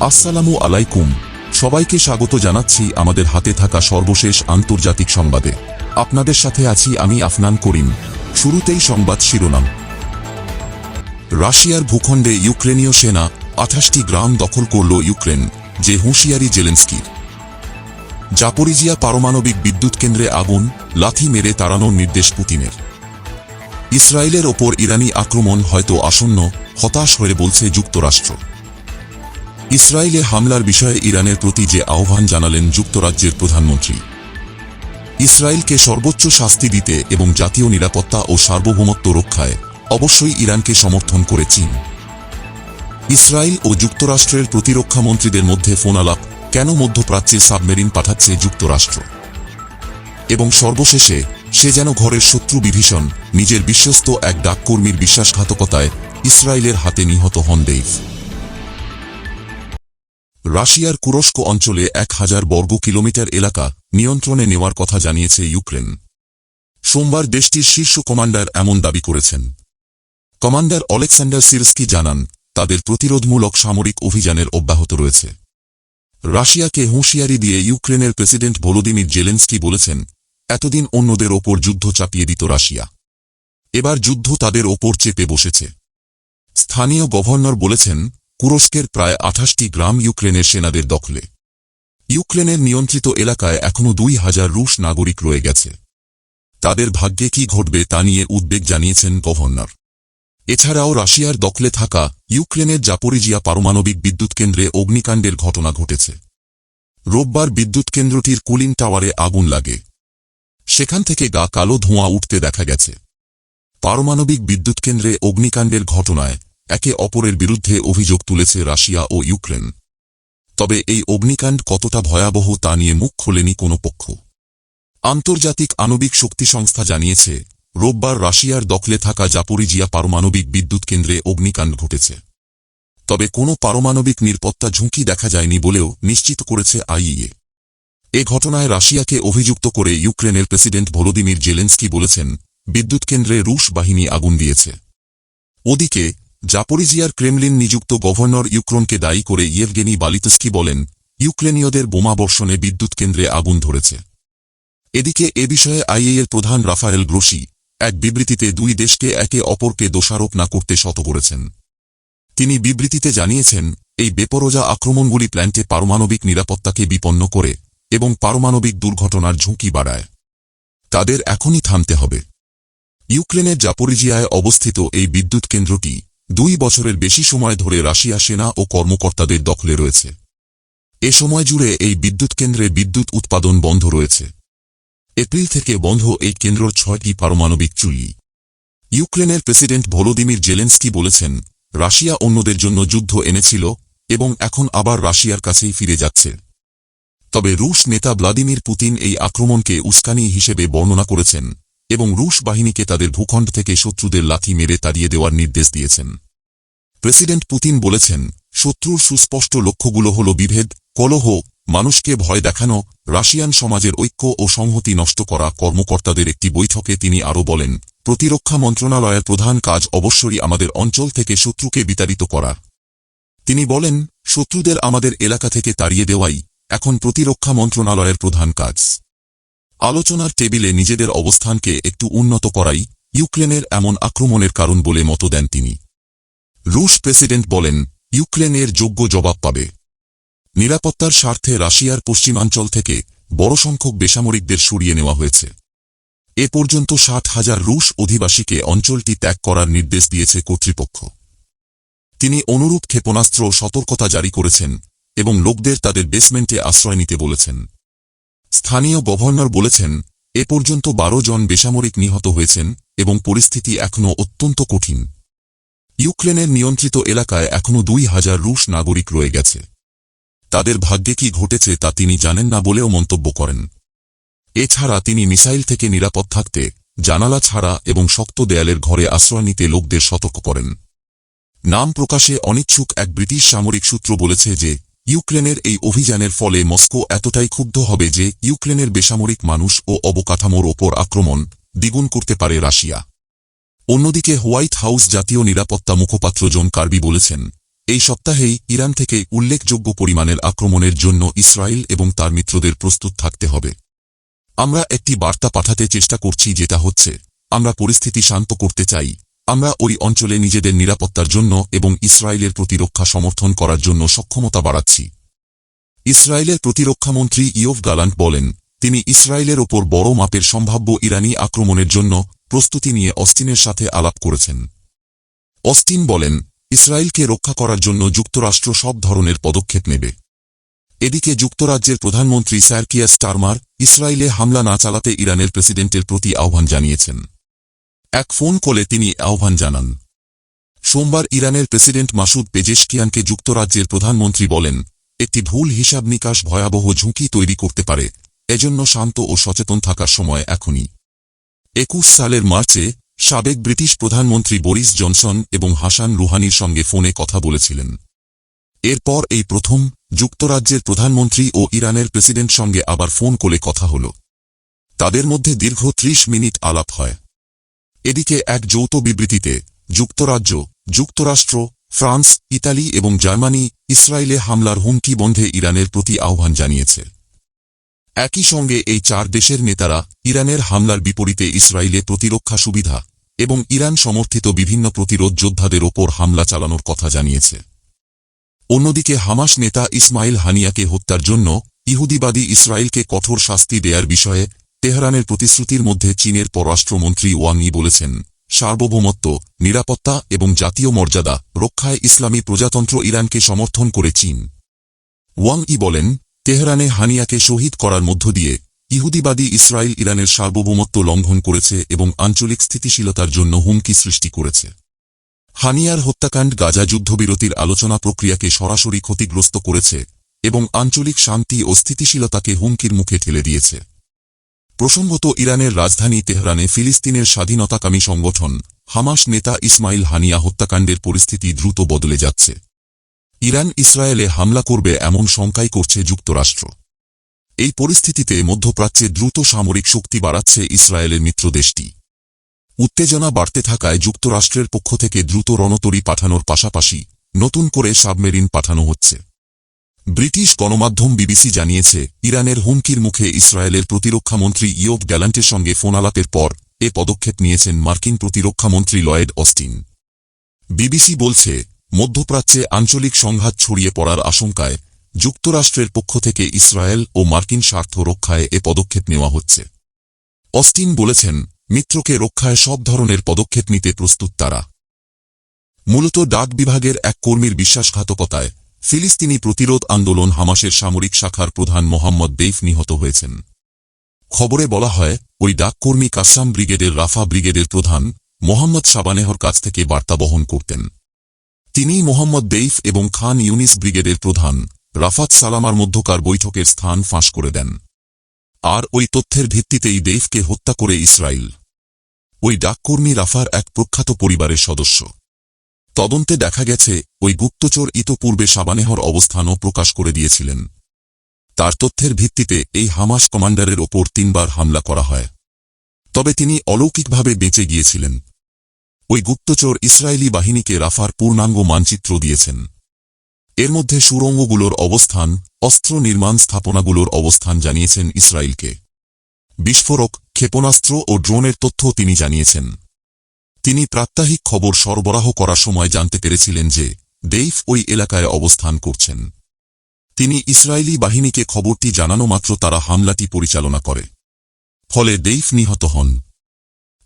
আসসালামু আলাইকুম। সবাইকে স্বাগত জানাচ্ছি আমাদের হাতে থাকা সর্বশেষ আন্তর্জাতিক সংবাদে। আপনাদের সাথে আছি আমি আফনান করিম। শুরুতেই সংবাদ শিরোনাম। রাশিয়ার ভূখণ্ডে ইউক্রেনীয় সেনা আঠাশটি গ্রাম দখল করল ইউক্রেন, যে হুঁশিয়ারি জেলেন্সকির। জাপরিজিয়া পারমাণবিক বিদ্যুৎ কেন্দ্রে আগুন, লাথি মেরে তাড়ানোর নির্দেশ পুতিনের। ইসরায়েলের ওপর ইরানি আক্রমণ হয়তো আসন্ন, হতাশ হয়ে বলছে যুক্তরাষ্ট্র। ইসরায়েলে হামলার বিষয়ে ইরানের প্রতি যে আহ্বান জানালেন যুক্তরাজ্যের প্রধানমন্ত্রী। ইসরায়েলকে সর্বোচ্চ শাস্তি দিতে এবং জাতীয় নিরাপত্তা ও সার্বভৌমত্ব রক্ষায় অবশ্যই ইরানকে সমর্থন করে চীন। ইসরায়েল ও যুক্তরাষ্ট্রের প্রতিরক্ষা মন্ত্রীদের মধ্যে ফোনালাপ, কেন মধ্যপ্রাচ্যে সাবমেরিন পাঠাচ্ছে যুক্তরাষ্ট্র? এবং সর্বশেষে, সে যেন ঘরের শত্রু বিভীষণ, নিজের বিশ্বস্ত এক ডাককর্মীর বিশ্বাসঘাতকতায় ইসরায়েলের হাতে নিহত হন ডেইভ। রাশিয়ার কুরস্ক অঞ্চলে এক হাজার বর্গ কিলোমিটার এলাকা নিয়ন্ত্রণে নেওয়ার কথা জানিয়েছে ইউক্রেন। সোমবার দেশটির শীর্ষ কমান্ডার এমন দাবি করেছেন। কমান্ডার অলেকসান্ডার সিরস্কি জানান, তাদের প্রতিরোধমূলক সামরিক অভিযানের অব্যাহত রয়েছে। রাশিয়াকে হুঁশিয়ারি দিয়ে ইউক্রেনের প্রেসিডেন্ট ভলোদিমির জেলেন্সকি বলেছেন, এতদিন অন্যদের ওপর যুদ্ধ চাপিয়ে দিত রাশিয়া। এবার যুদ্ধ তাদের ওপর চেপে বসেছে। স্থানীয় গভর্নর বলেছেন কুরস্কের প্রায় আঠাশটি গ্রাম ইউক্রেনের সেনাদের দখলে। ইউক্রেনের নিয়ন্ত্রিত এলাকায় এখনও দুই হাজার রুশ নাগরিক রয়ে গেছে। তাদের ভাগ্যে কি ঘটবে তা নিয়ে উদ্বেগ জানিয়েছেন গভর্নর। এছাড়াও রাশিয়ার দখলে থাকা ইউক্রেনের জাপরিজিয়া পারমাণবিক বিদ্যুৎ কেন্দ্রে অগ্নিকাণ্ডের ঘটনা ঘটেছে। রোববার বিদ্যুৎ কেন্দ্রটির কুলিং টাওয়ারে আগুন লাগে। সেখান থেকে গা কালো ধোঁয়া উঠতে দেখা গেছে। পারমাণবিক বিদ্যুৎ কেন্দ্রে অগ্নিকাণ্ডের ঘটনায় একে অপরের বিরুদ্ধে অভিযোগ তুলেছে রাশিয়া ও ইউক্রেন। তবে এই অগ্নিকাণ্ড কতটা ভয়াবহ তা নিয়ে মুখ খোলেনি কোনো পক্ষ। আন্তর্জাতিক আণবিক শক্তি সংস্থা জানিয়েছে, রোববার রাশিয়ার দখলে থাকা জাপরিজিয়া পারমাণবিক বিদ্যুৎ কেন্দ্রে অগ্নিকাণ্ড ঘটেছে। তবে কোনো পারমাণবিক নিরাপত্তা ঝুঁকি দেখা যায়নি বলেও নিশ্চিত করেছে আইইএ। এ ঘটনায় রাশিয়াকে অভিযুক্ত করে ইউক্রেনের প্রেসিডেন্ট ভলোদিমির জেলেন্সকি বলেছেন, বিদ্যুৎ কেন্দ্রে রুশ বাহিনী আগুন দিয়েছে। ওদিকে জাপরিজিয়ার ক্রেমলিন নিযুক্ত গভর্নর ইউক্রেনকে দায়ী করে ইয়েভগেনি বালিতস্কি বলেন, ইউক্রেনীয়দের বোমাবর্ষণে বিদ্যুৎ কেন্দ্রে আগুন ধরেছে। এদিকে এ বিষয়ে আইএর প্রধান রাফায়েল গ্রোসি এক বিবৃতিতে দুই দেশকে একে অপরকে দোষারোপ না করতে শত করেছেন। তিনি বিবৃতিতে জানিয়েছেন, এই বেপরোজা আক্রমণগুলি প্ল্যান্টে পারমাণবিক নিরাপত্তাকে বিপন্ন করে এবং পারমাণবিক দুর্ঘটনার ঝুঁকি বাড়ায়। তাদের এখনই থামতে হবে। ইউক্রেনের জাপরিজিয়ায় অবস্থিত এই বিদ্যুৎ কেন্দ্রটি দুই বছরের বেশি সময় ধরে রাশিয়া সেনা ও কর্মকর্তাদের দখলে রয়েছে। এ সময় জুড়ে এই বিদ্যুৎ কেন্দ্রে বিদ্যুৎ উৎপাদন বন্ধ রয়েছে। এপ্রিল থেকে বন্ধ এই কেন্দ্রর ছয়টি পারমাণবিক চুল্লি ইউক্রেনের প্রেসিডেন্ট ভলোদিমির জেলেন্সকি বলেছেন, রাশিয়া অন্যদের জন্য যুদ্ধ এনেছিল এবং এখন আবার রাশিয়ার কাছেই ফিরে যাচ্ছে। তবে রুশ নেতা ভ্লাদিমির পুতিন এই আক্রমণকে উস্কানি হিসেবে বর্ণনা করেছেন। এবং রুশ বাহিনীকে তাদের ভূখণ্ড থেকে শত্রুদের লাথি মেরে তাড়িয়ে দেওয়ার নির্দেশ দিয়েছেন। প্রেসিডেন্ট পুতিন বলেছেন, শত্রুর সুস্পষ্ট লক্ষ্যগুলো হল বিভেদ, কলহ, মানুষকে ভয় দেখানো, রাশিয়ান সমাজের ঐক্য ও সংহতি নষ্ট করা। কর্মকর্তাদের একটি বৈঠকে তিনি আরও বলেন, প্রতিরক্ষা মন্ত্রণালয়ের প্রধান কাজ অবশ্যই আমাদের অঞ্চল থেকে শত্রুকে বিতাড়িত করা। তিনি বলেন, শত্রুদের আমাদের এলাকা থেকে তাড়িয়ে দেওয়াই এখন প্রতিরক্ষা মন্ত্রণালয়ের প্রধান কাজ। আলোচনার টেবিলে নিজেদের অবস্থানকে একটু উন্নত করাই ইউক্রেনের এমন আক্রমণের কারণ বলে মত দেন তিনি। রুশ প্রেসিডেন্ট বলেন, ইউক্রেনের যোগ্য জবাব পাবে। নিরাপত্তার স্বার্থে রাশিয়ার পশ্চিমাঞ্চল থেকে বড় সংখ্যক বেসামরিকদের সরিয়ে নেওয়া হয়েছে। এ পর্যন্ত ষাট হাজার রুশ অধিবাসীকে অঞ্চলটি ত্যাগ করার নির্দেশ দিয়েছে কর্তৃপক্ষ। তিনি অনুরূপ ক্ষেপণাস্ত্র সতর্কতা জারি করেছেন এবং লোকদের তাদের বেসমেন্টে আশ্রয় নিতে বলেছেন। স্থানীয় গভর্নর বলেছেন, এ পর্যন্ত বারো জন বেসামরিক নিহত হয়েছেন এবং পরিস্থিতি এখনও অত্যন্ত কঠিন। ইউক্রেনের নিয়ন্ত্রিত এলাকায় এখনও দুই হাজার রুশ নাগরিক রয়ে গেছে। তাদের ভাগ্যে কি ঘটেছে তা তিনি জানেন না বলেও মন্তব্য করেন। এছাড়া তিনি মিসাইল থেকে নিরাপদ থাকতে, জানালা ছাড়া এবং শক্ত দেয়ালের ঘরে আশ্রয় নিতে লোকদের সতর্ক করেন। নাম প্রকাশে অনিচ্ছুক এক ব্রিটিশ সামরিক সূত্র বলেছে যে ইউক্রেনের এই অভিযানের ফলে মস্কো এতটাই ক্ষুব্ধ হবে যে ইউক্রেনের বেসামরিক মানুষ ও অবকাঠামোর ওপর আক্রমণ দ্বিগুণ করতে পারে রাশিয়া। অন্যদিকে হোয়াইট হাউস জাতীয় নিরাপত্তা মুখপাত্র জন কার্বি বলেছেন, এই সপ্তাহেই ইরান থেকে উল্লেখযোগ্য পরিমাণের আক্রমণের জন্য ইসরায়েল এবং তার মিত্রদের প্রস্তুত থাকতে হবে। আমরা একটি বার্তা পাঠাতে চেষ্টা করছি যেটা হচ্ছে, আমরা পরিস্থিতি শান্ত করতে চাই। আমরা ওই অঞ্চলে নিজেদের নিরাপত্তার জন্য এবং ইসরায়েলের প্রতিরক্ষা সমর্থন করার জন্য সক্ষমতা বাড়াচ্ছি। ইসরায়েলের প্রতিরক্ষামন্ত্রী ইয়ভ গালান্ট বলেন, তিনি ইসরায়েলের ওপর বড় মাপের সম্ভাব্য ইরানি আক্রমণের জন্য প্রস্তুতি নিয়ে অস্টিনের সাথে আলাপ করেছেন। অস্টিন বলেন, ইসরায়েলকে রক্ষা করার জন্য যুক্তরাষ্ট্র সব ধরনের পদক্ষেপ নেবে। এদিকে যুক্তরাজ্যের প্রধানমন্ত্রী স্যারকিয়া স্টারমার ইসরায়েলে হামলা না চালাতে ইরানের প্রেসিডেন্টের প্রতি আহ্বান জানিয়েছেন। এক ফোন কলে তিনি আহ্বান জানান। সোমবার ইরানের প্রেসিডেন্ট মাসুদ পেজেশকিয়ানকে যুক্তরাজ্যের প্রধানমন্ত্রী বলেন, একটি ভুল হিসাব নিকাশ ভয়াবহ ঝুঁকি তৈরি করতে পারে। এজন্য শান্ত ও সচেতন থাকার সময় এখনই। একুশ সালের মার্চে সাবেক ব্রিটিশ প্রধানমন্ত্রী বরিস জনসন এবং হাসান রুহানির সঙ্গে ফোনে কথা বলেছিলেন। এরপর এই প্রথম যুক্তরাজ্যের প্রধানমন্ত্রী ও ইরানের প্রেসিডেন্ট সঙ্গে আবার ফোন করে কথা হল। তাদের মধ্যে দীর্ঘ ত্রিশ মিনিট আলাপ হয়। এদিকে এক যৌথ বিবৃতিতে যুক্তরাজ্য, যুক্তরাষ্ট্র, ফ্রান্স, ইতালি এবং জার্মানি ইসরায়েলে হামলার হুমকি বন্ধে ইরানের প্রতি আহ্বান জানিয়েছে। একই সঙ্গে এই চার দেশের নেতারা ইরানের হামলার বিপরীতে ইসরায়েলে প্রতিরক্ষা সুবিধা এবং ইরান সমর্থিত বিভিন্ন প্রতিরোধ যোদ্ধাদের ওপর হামলা চালানোর কথা জানিয়েছে। অন্যদিকে হামাস নেতা ইসমাইল হানিয়াকে হত্যার জন্য ইহুদিবাদী ইসরায়েলকে কঠোর শাস্তি দেয়ার বিষয়ে তেহরানের প্রতিশ্রুতির মধ্যে চীনের পররাষ্ট্রমন্ত্রী ওয়াং ই বলেছেন, সার্বভৌমত্ব, নিরাপত্তা এবং জাতীয় মর্যাদা রক্ষায় ইসলামী প্রজাতন্ত্র ইরানকে সমর্থন করে চীন। ওয়াং ই বলেন, তেহরানে হানিয়াকে শহীদ করার মধ্য দিয়ে ইহুদিবাদী ইসরায়েল ইরানের সার্বভৌমত্ব লঙ্ঘন করেছে এবং আঞ্চলিক স্থিতিশীলতার জন্য হুমকি সৃষ্টি করেছে। হানিয়ার হত্যাকাণ্ড গাজা যুদ্ধবিরতির আলোচনা প্রক্রিয়াকে সরাসরি ক্ষতিগ্রস্ত করেছে এবং আঞ্চলিক শান্তি ও স্থিতিশীলতাকে হুমকির মুখে ঠেলে দিয়েছে। প্রসঙ্গত ইরানের রাজধানী তেহরানে ফিলিস্তিনের স্বাধীনতাকামী সংগঠন হামাস নেতা ইসমাইল হানিয়া হত্যাকাণ্ডের পরিস্থিতি দ্রুত বদলে যাচ্ছে। ইরান ইসরায়েলে হামলা করবে এমন শঙ্কাই করছে যুক্তরাষ্ট্র। এই পরিস্থিতিতে মধ্যপ্রাচ্যে দ্রুত সামরিক শক্তি বাড়াচ্ছে ইসরায়েলের মিত্র দেশটি। উত্তেজনা বাড়তে থাকায় যুক্তরাষ্ট্রের পক্ষ থেকে দ্রুত রণতরী পাঠানোর পাশাপাশি নতুন করে সাবমেরিন পাঠানো হচ্ছে। ব্রিটিশ গণমাধ্যম বিবিসি জানিয়েছে, ইরানের হুমকির মুখে ইসরায়েলের প্রতিরক্ষামন্ত্রী ইয়োব গ্যালান্টের সঙ্গে ফোনালাপের পর এ পদক্ষেপ নিয়েছেন মার্কিন প্রতিরক্ষামন্ত্রী লয়েড অস্টিন। বিবিসি বলছে, মধ্যপ্রাচ্যে আঞ্চলিক সংঘাত ছড়িয়ে পড়ার আশঙ্কায় যুক্তরাষ্ট্রের পক্ষ থেকে ইসরায়েল ও মার্কিন স্বার্থ রক্ষায় এ পদক্ষেপ নেওয়া হচ্ছে। অস্টিন বলেছেন, মিত্রকে রক্ষায় সব ধরনের পদক্ষেপ নিতে প্রস্তুত তারা। মূলত ডাক বিভাগের এক কর্মীর বিশ্বাসঘাতকতায় ফিলিস্তিনি প্রতিরোধ আন্দোলন হামাসের সামরিক শাখার প্রধান মোহাম্মদ দেইফ নিহত হয়েছেন। খবরে বলা হয়, ওই ডাককর্মী কাসাম ব্রিগেডের রাফা ব্রিগেডের প্রধান মোহাম্মদ সাবানেহর কাছ থেকে বার্তা বহন করতেন। তিনিই মোহাম্মদ দেইফ এবং খান ইউনিস ব্রিগেডের প্রধান রাফাত সালামার মধ্যকার বৈঠকের স্থান ফাঁস করে দেন। আর ওই তথ্যের ভিত্তিতেই দেইফকে হত্যা করে ইসরায়েল ওই ডাককর্মী রাফার এক প্রখ্যাত পরিবারের সদস্য। তদন্তে দেখা গেছে, ওই গুপ্তচর ইতোপূর্বে সাবানেহর অবস্থানও প্রকাশ করে দিয়েছিলেন। তার তথ্যের ভিত্তিতে এই হামাস কমান্ডারের ওপর তিনবার হামলা করা হয়। তবে তিনি অলৌকিকভাবে বেঁচে গিয়েছিলেন। ওই গুপ্তচর ইসরায়েলি বাহিনীকে রাফার পূর্ণাঙ্গ মানচিত্র দিয়েছেন। এর মধ্যে সুড়ঙ্গগুলোর অবস্থান, অস্ত্র নির্মাণ স্থাপনাগুলোর অবস্থান জানিয়েছেন ইসরায়েলকে। বিস্ফোরক, ক্ষেপণাস্ত্র ও ড্রোনের তথ্য তিনি জানিয়েছেন। তিনি প্রাত্যহিক খবর সরবরাহ করার সময় জানতে পেরেছিলেন যে দেইফ ওই এলাকায় অবস্থান করছেন। তিনি ইসরায়েলি বাহিনীকে খবরটি জানানো মাত্র তারা হামলাটি পরিচালনা করে। ফলে দেইফ নিহত হন।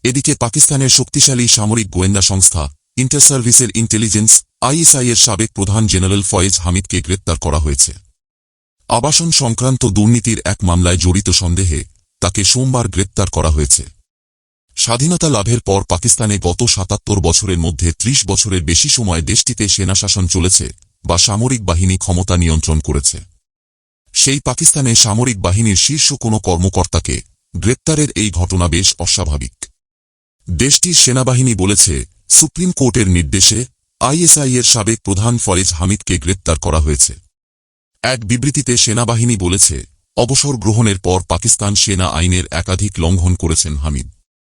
এদিকে পাকিস্তানের শক্তিশালী সামরিক গোয়েন্দা সংস্থা ইন্টার সার্ভিসের ইন্টেলিজেন্স আইএসআইয়ের সাবেক প্রধান জেনারেল ফয়েজ হামিদকে গ্রেপ্তার করা হয়েছে। আবাসন সংক্রান্ত দুর্নীতির এক মামলায় জড়িত সন্দেহে তাকে সোমবার গ্রেপ্তার করা হয়েছে। স্বাধীনতা লাভের পর পাকিস্তানে গত সাতাত্তর বছরের মধ্যে ত্রিশ বছরের বেশি সময় দেশটিতে সেনাশাসন চলেছে বা সামরিক বাহিনী ক্ষমতা নিয়ন্ত্রণ করেছে। সেই পাকিস্তানে সামরিক বাহিনীর শীর্ষ কোনো কর্মকর্তাকে গ্রেপ্তারের এই ঘটনা বেশ অস্বাভাবিক। দেশটির সেনাবাহিনী বলেছে, সুপ্রিম কোর্টের নির্দেশে আইএসআইয়ের সাবেক প্রধান ফরেজ হামিদকে গ্রেপ্তার করা হয়েছে। এক বিবৃতিতে সেনাবাহিনী বলেছে, অবসর গ্রহণের পর পাকিস্তান সেনা আইনের একাধিক লঙ্ঘন করেছেন হামিদ।